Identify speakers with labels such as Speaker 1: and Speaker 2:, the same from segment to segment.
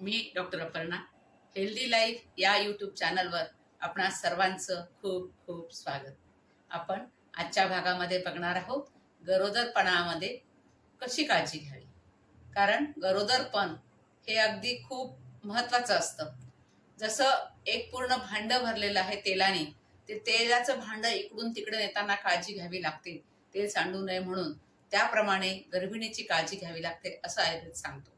Speaker 1: मी doctor Aparna. Healthy life या YouTube चॅनलवर आपणा सर्वांचं खूप खूप स्वागत. आपण आजच्या भागामध्ये बघणार आहोत गरोदरपणामध्ये कशी काळजी घ्यावी? कारण गरोदरपण हे अगदी खूप महत्त्वाचं असतं. जसं एक पूर्ण भांडं भरलेलं आहे तेलाने ते तेलाचं भांडं इकडून तिकडे नेताना काळजी घ्यावी लागते. तेल सांडू नये म्हणून त्याप्रमाणे गर्भिणीची काळजी घ्यावी लागते असं आयुर्वेद सांगतो.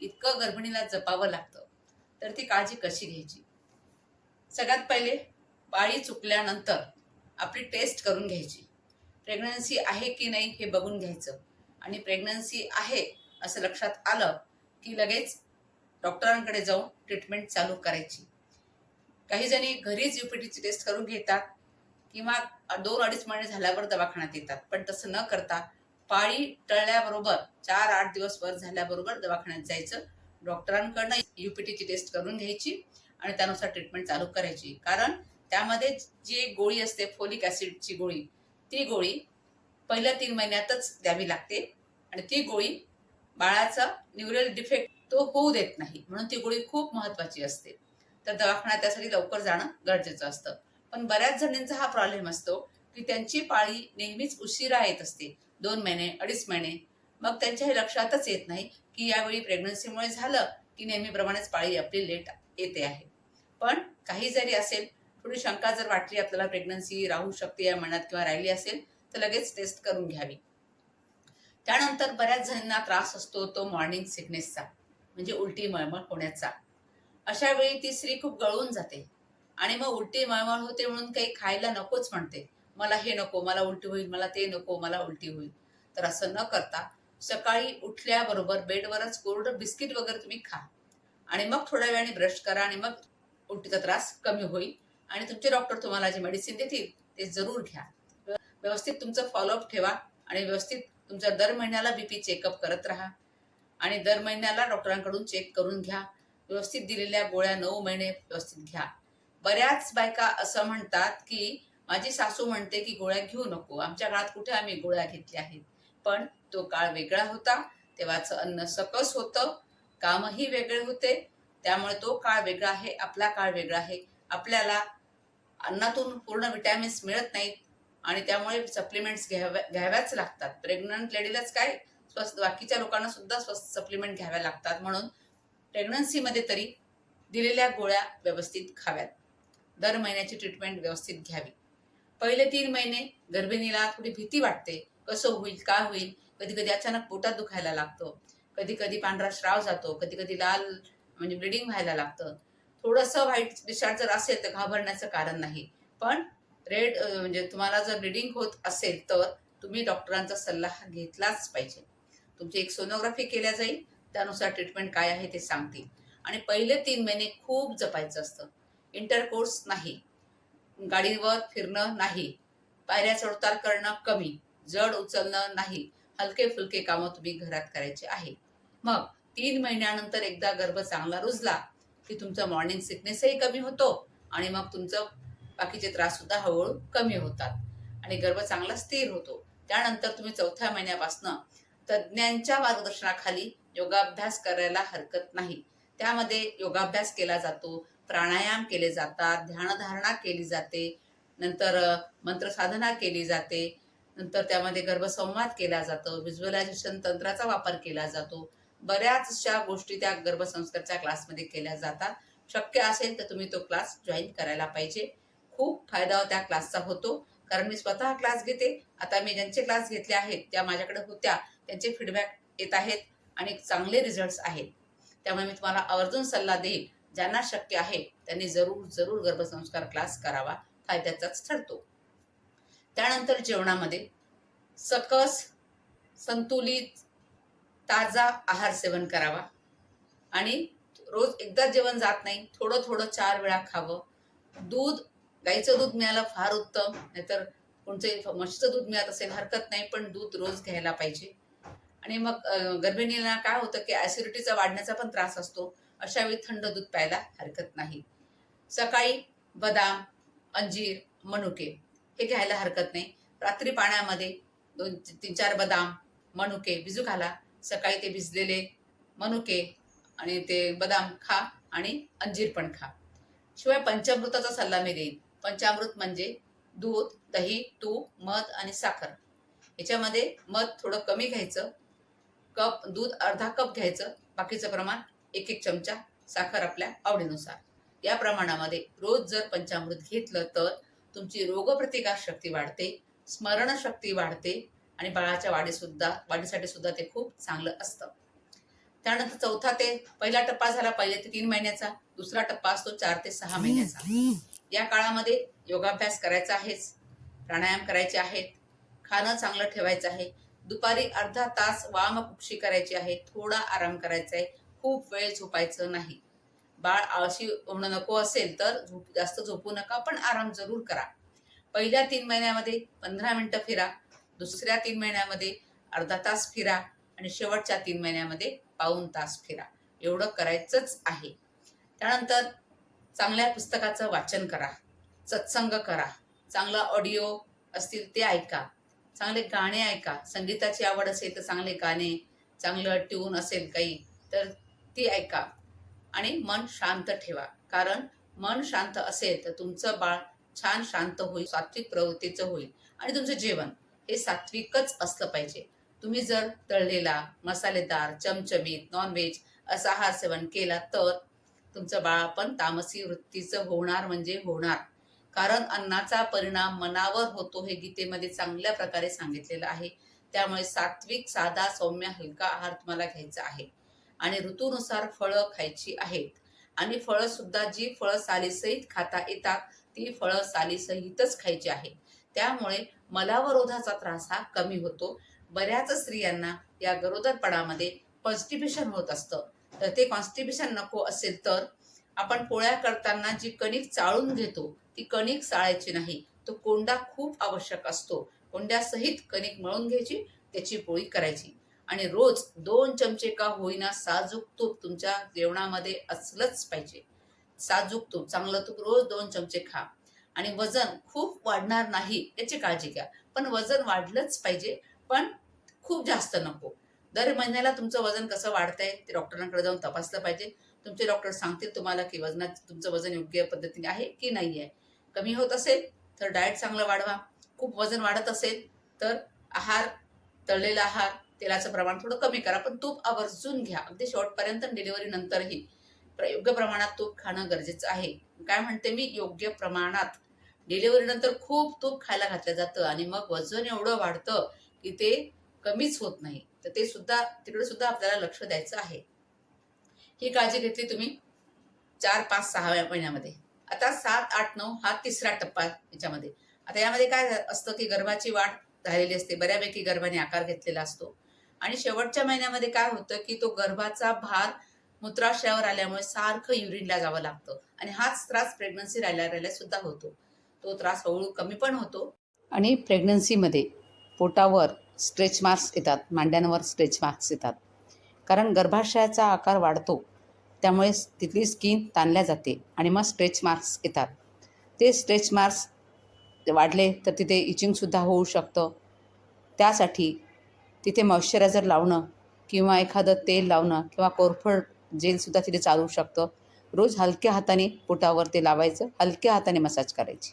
Speaker 1: इतकं गर्भिणीला जपावं लागतं. तर ती काळजी कशी घ्यायची? सगळ्यात पहिले बाळी चुकल्यानंतर आपली टेस्ट करून घ्यायची. प्रेग्नन्सी आहे की नाही हे बघून घ्यायचं. आणि प्रेग्नन्सी आहे असं लक्षात आलं की लगेच डॉक्टरांकडे जाऊन ट्रीटमेंट चालू करायची. काही जणी घरीच युपीटीची टेस्ट करून घेतात किंवा दोन अडीच महिने झाल्यावर दवाखान्यात येतात. पण तसं न करता पाळी टळल्याबरोबर चार आठ दिवस वर झाल्याबरोबर दवाखान्यात जायचं. डॉक्टरांकडनं युपीटीची टेस्ट करून घ्यायची आणि त्यानुसार ट्रीटमेंट चालू करायची. कारण त्यामध्ये जी एक गोळी असते फोलिक ॲसिडची गोळी ती गोळी पहिल्या तीन महिन्यातच द्यावी लागते आणि ती गोळी बाळाचा न्यूरल डिफेक्ट तो होऊ देत नाही. म्हणून ती गोळी खूप महत्वाची असते. तर दवाखान्यात त्यासाठी लवकर जाणं गरजेचं असतं. पण बऱ्याच जणींचा हा प्रॉब्लेम असतो की त्यांची पाळी नेहमीच उशिरा येत असते. दोन महिने अडीच महिने. मग त्यांच्या हे लक्षातच येत नाही की यावेळी प्रेग्नन्सीमुळे झालं की नेहमीप्रमाणेच पाळी आपली लेट येते आहे. पण काही जरी असेल थोडी शंका जर वाटली आपल्याला प्रेग्नन्सी राहू शकते या महिन्यात किंवा राहिली असेल तर लगेच टेस्ट करून घ्यावी. त्यानंतर बऱ्याच जणांना त्रास असतो तो मॉर्निंग सिकनेसचा म्हणजे उलटी मळमळ होण्याचा. अशा वेळी ती स्त्री खूप गळून जाते आणि मग उलटी मळमळ होते म्हणून काही खायला नकोच म्हणते. मला हे नको मला उलटी होईल मला ते नको मला उलटी होईल. तर असं न करता सकाळी उठल्याबरोबर बेडवरच कोरडं बिस्किट वगैरे तुम्ही खा. आणि मग थोड्या वेळाने ब्रश करा आणि मग उलटीचा त्रास कमी होईल. आणि तुमचे डॉक्टर तुम्हाला जे मेडिसिन देतील ते जरूर घ्या. व्यवस्थित तुमचं फॉलोअप ठेवा आणि व्यवस्थित तुमचा दर महिन्याला बीपी चेकअप करत राहा. आणि दर महिन्याला डॉक्टरांकडून चेक करून घ्या. व्यवस्थित दिलेल्या गोळ्या नऊ महिने व्यवस्थित घ्या. बऱ्याच बायका असं म्हणतात की माझी सासू म्हणते की गोळ्या घेऊ नको. आमच्या काळात कुठे आम्ही गोळ्या घेतल्या आहेत? पण तो काळ वेगळा होता. तेव्हाचं अन्न सकस होतं. कामही वेगळे होते. त्यामुळे तो काळ वेगळा आहे. आपला काळ वेगळा आहे. आपल्याला अन्नातून पूर्ण विटॅमिन्स मिळत नाहीत. आणि त्यामुळे सप्लिमेंट्स घ्याव्या घ्याव्याच लागतात. प्रेग्नंट लेडीलाच काय स्वस्त बाकीच्या लोकांना सुद्धा स्वस्त सप्लिमेंट घ्याव्या लागतात. म्हणून प्रेग्नन्सीमध्ये तरी दिलेल्या गोळ्या व्यवस्थित खाव्यात. दर महिन्याची ट्रीटमेंट व्यवस्थित घ्यावी. पहिले तीन महिने गर्भिणीला थोडी भीती वाटते. कसं होईल काय होईल? कधी कधी अचानक पोटात दुखायला लागतो. कधी कधी पांढरा श्राव जातो. कधी कधी लाल म्हणजे ब्लिडिंग व्हायला लागतं. थोडंसं व्हाईट डिस्चार्ज जर असेल तर घाबरण्याचं कारण नाही. पण रेड म्हणजे तुम्हाला जर ब्लिडिंग होत असेल तर तुम्ही डॉक्टरांचा सल्ला घेतलाच पाहिजे. तुमची एक सोनोग्राफी केल्या जाईल. त्यानुसार ट्रीटमेंट काय आहे ते सांगतील. आणि पहिले तीन महिने खूप जपायचं असतं. इंटरकोर्स नाही. गाडीवर फिरणं नाही. पायऱ्या चढताल करणं कमी. जड उचलणं नाही. हलके फुलके कामं तुम्ही घरात करायचे आहे. मग तीन महिन्यानंतर एकदा गर्भ चांगला रुजला की तुमचा मॉर्निंग सिकनेसही कमी होतो आणि मग तुमचं बाकीचे त्रास सुद्धा हळूहळू कमी होतात आणि गर्भ चांगला स्थिर होतो. त्यानंतर तुम्ही चौथ्या महिन्यापासनं तज्ज्ञांच्या मार्गदर्शनाखाली योगाभ्यास करायला हरकत नाही. त्यामध्ये योगाभ्यास केला जातो प्राणायाम केले जातात ध्यानधारणा केली जाते नंतर मंत्रसाधना केली जाते नंतर त्यामध्ये गर्भसंवाद केला जातो व्हिज्युअलायझेशन तंत्राचा वापर केला जातो. बऱ्याचशा गोष्टी त्या गर्भसंस्कारच्या क्लासमध्ये केल्या जातात. शक्य असेल तर तुम्ही तो क्लास जॉईन करायला पाहिजे. खूप फायदा त्या क्लासचा होतो कारण मी स्वतः क्लास घेते. आता मी ज्यांचे क्लास घेतले आहेत त्या माझ्याकडे होत्या त्यांचे फीडबॅक येत आहेत आणि चांगले रिझल्ट्स आहेत. त्यामुळे मी तुम्हाला आवर्जून सल्ला देईल. ज्यांना शक्य आहे त्यांनी जरूर जरूर गर्भसंस्कार क्लास करावा फायद्याचाच ठरतो. त्यानंतर जेवणामध्ये सकस संतुलित ताजा आहार सेवन करावा. आणि रोज एकदा जेवण जात नाही थोडं थोडं चार वेळा खावं. दूध गाईचं दूध मिळालं फार उत्तम नाहीतर कोणतं म्हशीचं दूध मिळत असेल हरकत नाही पण दूध रोज घ्यायला पाहिजे. आणि मग गर्भिणीला काय होतं की ॲसिडिटीचा वाढण्याचा पण त्रास असतो. अशावेळी थंड दूध प्यायला हरकत नाही. सकाळी बदाम अंजीर मनुके हे घ्यायला हरकत नाही. रात्री पाण्यामध्ये दोन तीन चार बदाम मनुके भिजू घाला. सकाळी ते भिजलेले मनुके आणि ते बदाम खा आणि अंजीर पण खा. शिवाय पंचामृताचा सल्ला मी देईन. पंचामृत म्हणजे दूध दही तूप मध आणि साखर. याच्यामध्ये मध थोडं कमी घ्यायचं. कप दूध अर्धा कप घ्यायचं. बाकीचं प्रमाण एक एक चमचा साखर आपल्या आवडीनुसार. या प्रमाणामध्ये रोज जर पंचामृत घेतलं तर तुमची रोगप्रतिकार शक्ती वाढते स्मरणशक्ती वाढते आणि बाळाच्या वाढीसुद्धा वाढीसाठी सुद्धा ते खूप चांगलं असतं. त्यानंतर चौथा ते पहिला टप्पा झाला पहिले ते तीन महिन्याचा दुसरा टप्पा असतो चार ते सहा महिन्याचा. या काळामध्ये योगाभ्यास करायचा आहेच प्राणायाम करायचे आहेत खाणं चांगलं ठेवायचं आहे दुपारी अर्धा तास वाम कुक्षी करायची आहे थोडा आराम करायचा आहे खूप वेळ झोपायचं नाही. बाळ आळशी होणं नको असेल तर झोप जास्त झोपू नका पण आराम जरूर करा. पहिल्या तीन महिन्यामध्ये पंधरा मिनिटं फिरा दुसऱ्या तीन महिन्यामध्ये अर्धा तास फिरा आणि शेवटच्या तीन महिन्यामध्ये पाऊण तास फिरा. एवढं करायचंच आहे. त्यानंतर चांगल्या पुस्तकाचं वाचन करा सत्संग करा चांगला ऑडिओ असतील ते ऐका चांगले गाणे ऐका. संगीताची आवड असेल तर चांगले गाणे चांगलं ट्यून असेल काही तर ती ऐका आणि मन शांत ठेवा. कारण मन शांत असेल तर तुमचं बाळ छान शांत होईल सात्विक प्रवृत्तीचं होईल आणि तुमचं जेवण हे सात्विकच असलं पाहिजे. तुम्ही जर तळलेला मसालेदार चमचमीत नॉनव्हेज असा आहार सेवन केला तर तुमचं बाळ पण तामसी वृत्तीचं होणार म्हणजे होणार. कारण अन्नाचा परिणाम मनावर होतो हे गीतेमध्ये चांगल्या प्रकारे सांगितलेलं आहे. त्यामुळे सात्विक साधा सौम्य हलका आहार तुम्हाला घ्यायचा आहे. आणि ऋतूनुसार फळं खायची आहेत. आणि फळं सुद्धा जी फळं सालीसहित खाता येतात ती फळं सालीसहितच खायची आहे. त्यामुळे मलावरोधाचा त्रास हा कमी होतो. बऱ्याच स्त्रियांना या गरोदरपणामध्ये कॉन्स्टिपेशन होत असतं. तर ते कॉन्स्टिपेशन नको असेल तर आपण पोळ्या करताना जी कणिक चाळून घेतो ती कणिक चाळायची नाही. तो कोंडा खूप आवश्यक असतो. कोंड्यासहित कणिक मळून घ्यायची त्याची पोळी करायची. आणि रोज दोन चमचे का होईना साजूक तूप तुमच्या जेवणामध्ये असलंच पाहिजे. साजूक तूप चांगलं तूप रोज दोन चमचे खा. आणि वजन खूप वाढणार नाही याची काळजी घ्या. पण वजन वाढलंच पाहिजे पण खूप जास्त नको. दर महिन्याला तुमचं वजन कसं वाढतंय ते डॉक्टरांकडे जाऊन तपासलं पाहिजे. तुमचे डॉक्टर सांगतील तुम्हाला की वजनात तुमचं वजन योग्य पद्धतीने आहे की नाही आहे कमी होत असेल तर डाएट चांगलं वाढवा. खूप वजन वाढत असेल तर आहार तळलेला आहार तेलाचं प्रमाण थोडं कमी करा पण तूप आवर्जून घ्या. अगदी शेवटपर्यंत डिलिव्हरी नंतरही योग्य प्रमाणात तूप खाणं गरजेचं आहे. काय म्हणते मी? योग्य प्रमाणात. डिलिव्हरी नंतर खूप तूप खायला घातलं जातं आणि मग वजन एवढं वाढतं की ते कमीच होत नाही. तर ते सुद्धा तिकडे सुद्धा आपल्याला लक्ष द्यायचं आहे. ही काळजी घेतली तुम्ही चार पाच सहा महिन्यामध्ये. आता सात आठ नऊ हा तिसरा टप्पा याच्यामध्ये. आता यामध्ये काय असतं की गर्भाची वाढ झालेली असते. बऱ्यापैकी गर्भाने आकार घेतलेला असतो. आणि शेवटच्या महिन्यामध्ये काय होतं की तो गर्भाचा भार मूत्राशयावर आल्यामुळे सारखं युरिनला जावं लागतं. आणि हाच त्रास प्रेग्नन्सी राहिल्या राहिल्या सुद्धा होतो. तो त्रास हळूहळू कमी पण होतो. आणि प्रेग्नन्सीमध्ये पोटावर स्ट्रेच मार्क्स येतात मांड्यांवर स्ट्रेच मार्क्स येतात. कारण गर्भाशयाचा आकार वाढतो त्यामुळे तिथली स्किन ताणल्या जाते आणि मग स्ट्रेच मार्क्स येतात. ते स्ट्रेच मार्क्स वाढले तर तिथे इचिंगसुद्धा होऊ शकतं. त्यासाठी तिथे मॉइश्चरायझर लावणं किंवा एखादं तेल लावणं किंवा कोरफड जेलसुद्धा तिथे चालू शकतं. रोज हलक्या हाताने पोटावर ते लावायचं हलक्या हाताने मसाज करायची.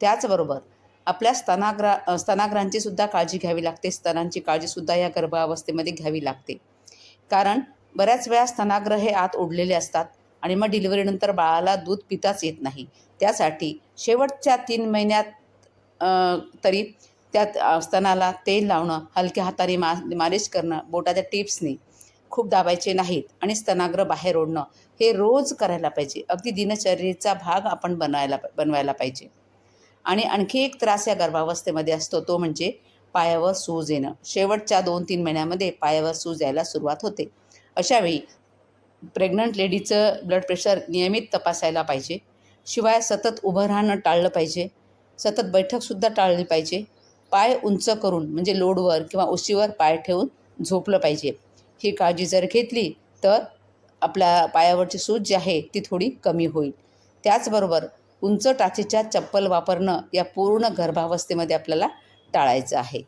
Speaker 1: त्याचबरोबर आपल्या स्तनाग्रा स्तनाग्रांची सुद्धा काळजी घ्यावी लागते स्तनांची काळजीसुद्धा या गर्भावस्थेमध्ये घ्यावी लागते. कारण बऱ्याच वेळा स्तनाग्र हे आत ओढलेले असतात आणि मग डिलिव्हरीनंतर बाळाला दूध पिताच येत नाही. त्यासाठी शेवटच्या तीन महिन्यात तरी त्यात स्तनाला तेल लावणं हलक्या हाताने मा मालिश करणं बोटाच्या टिप्सनी खूप दाबायचे नाहीत आणि स्तनाग्र बाहेर ओढणं हे रोज करायला पाहिजे. अगदी दिनचर्येचा भाग आपण बनवायला बनवायला पाहिजे. आणि आणखी एक त्रास या गर्भावस्थेमध्ये असतो तो म्हणजे पायावर सूज येणं. शेवटच्या दोन तीन महिन्यामध्ये पायावर सूज यायला सुरुवात होते. अशावेळी प्रेग्नंट लेडीचं ब्लड प्रेशर नियमित तपासायला पाहिजे. शिवाय सतत उभं राहणं टाळलं पाहिजे. सतत बैठकसुद्धा टाळली पाहिजे. पाय उंच करून म्हणजे लोडवर किंवा उशीवर पाय ठेवून झोपलं पाहिजे. ही काळजी जर घेतली तर आपल्या पायावरची सूज जी आहे ती थोडी कमी होईल. त्याचबरोबर उंच टाचेच्या चप्पल वापरणं या पूर्ण गर्भावस्थेमध्ये आपल्याला टाळायचं आहे.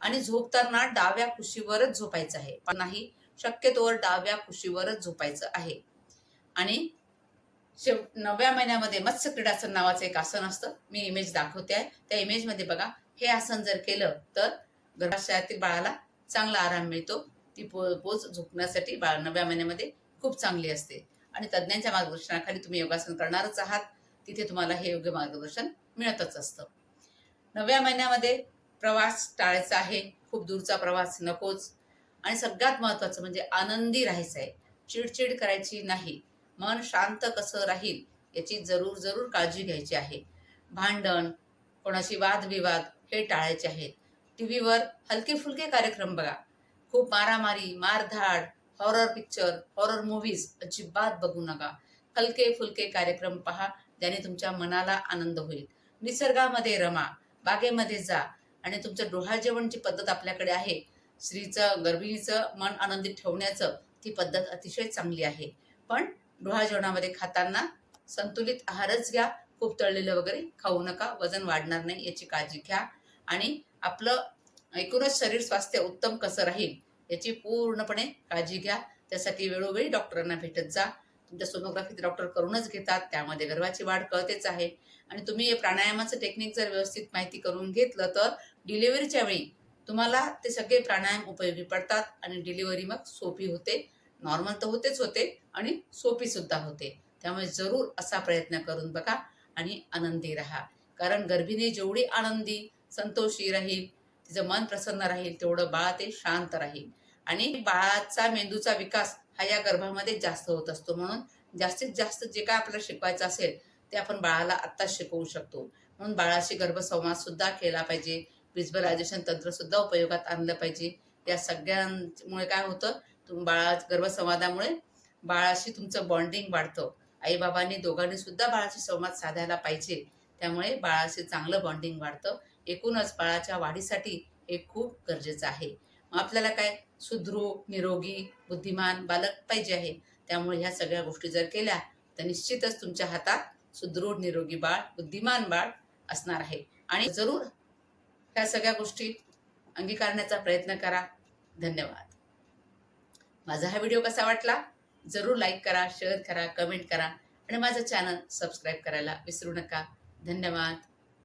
Speaker 1: आणि झोपताना डाव्या कुशीवरच झोपायचं आहे. पण नाही शक्यतोवर डाव्या कुशीवरच झोपायचं आहे. आणि शेव नवव्या महिन्यामध्ये मत्स्य क्रीडासन नावाचं एक आसन असतं. मी इमेज दाखवते आहे. त्या इमेजमध्ये बघा हे आसन जर केलं तर गर्भाशयातील बाळाला चांगला आराम मिळतो. ती पो पोच झोपण्यासाठी बाळ नव्या महिन्यामध्ये खूप चांगली असते. आणि तज्ज्ञांच्या मार्गदर्शनाखाली तुम्ही योगासन करणारच आहात. तिथे तुम्हाला हे योग्य मार्गदर्शन मिळतच असतं. नवव्या महिन्यामध्ये प्रवास टाळायचा आहे. खूप दूरचा प्रवास नकोच. आणि सगळ्यात महत्त्वाचं म्हणजे आनंदी राहायचं आहे. चिडचिड करायची नाही. मन शांत कसं राहील याची जरूर जरूर काळजी घ्यायची आहे. भांडण कोणाशी वादविवाद हे टाळायचे आहेत. टी व्हीवर हलके फुलके कार्यक्रम बघा. खूप मारामारी मारधाड हॉरर पिक्चर हॉरर मूव्हीज अजिबात बघू नका. हलके फुलके कार्यक्रम पहा ज्याने तुमच्या मनाला आनंद होईल. निसर्गामध्ये रमा बागेमध्ये जा आणि तुमचं डोहाळ जेवणची पद्धत आपल्याकडे आहे. स्त्रीचं गर्भिणीचं मन आनंदित ठेवण्याचं ती पद्धत अतिशय चांगली आहे. पण डोहाळ जेवणामध्ये खाताना संतुलित आहारच घ्या. खूप तळलेलं वगैरे खाऊ नका. वजन वाढणार नाही याची काळजी घ्या. आणि आपलं एकूणच शरीर स्वास्थ्य उत्तम कसं राहील याची पूर्णपणे काळजी घ्या. त्यासाठी वेळोवेळी डॉक्टरांना भेटत जा. तुमच्या सोनोग्राफी डॉक्टर करूनच घेतात. त्यामध्ये गर्भाची वाढ कळतेच आहे. आणि तुम्ही हे प्राणायामाचं टेक्निक जर व्यवस्थित माहिती करून घेतलं तर डिलिव्हरीच्या वेळी तुम्हाला ते सगळे प्राणायाम उपयोगी पडतात आणि डिलिव्हरी मग सोपी होते. नॉर्मल तर होतेच होते आणि सोपी सुद्धा होते. त्यामुळे जरूर असा प्रयत्न करून बघा आणि आनंदी राहा. कारण गर्भिणी जेवढी आनंदी संतोषी राहील तिचं मन प्रसन्न राहील तेवढं बाळ ते शांत राहील. आणि बाळाचा मेंदूचा विकास हा या गर्भामध्ये जास्त होत असतो. म्हणून जास्तीत जास्त जे काय आपल्याला शिकवायचं असेल ते आपण बाळाला आत्ताच शिकवू शकतो. म्हणून बाळाशी गर्भसंवाद सुद्धा केला पाहिजे. विज्युअलायझेशन तंत्र सुद्धा उपयोगात आणलं पाहिजे. या सगळ्यांमुळे काय होतं तुम बाळा गर्भसंवादामुळे बाळाशी तुमचं बॉन्डिंग वाढतं. आईबाबांनी दोघांनी सुद्धा बाळाशी संवाद साधायला पाहिजे. त्यामुळे बाळाशी चांगलं बॉन्डिंग वाढतं. एकूणच बाळाच्या वाढीसाठी हे खूप गरजेचं आहे. मग आपल्याला काय? सुदृढ निरोगी बुद्धिमान बालक पाहिजे आहे. त्यामुळे ह्या सगळ्या गोष्टी जर केल्या तर निश्चितच तुमच्या हातात सुदृढ निरोगी बाळ बुद्धिमान बाळ असणार आहे. आणि जरूर ह्या सगळ्या गोष्टी अंगीकारण्याचा प्रयत्न करा. धन्यवाद. माझा हा व्हिडिओ कसा वाटला? जरूर लाईक करा शेअर करा कमेंट करा आणि माझं चॅनल सबस्क्राईब करायला विसरू नका. धन्यवाद.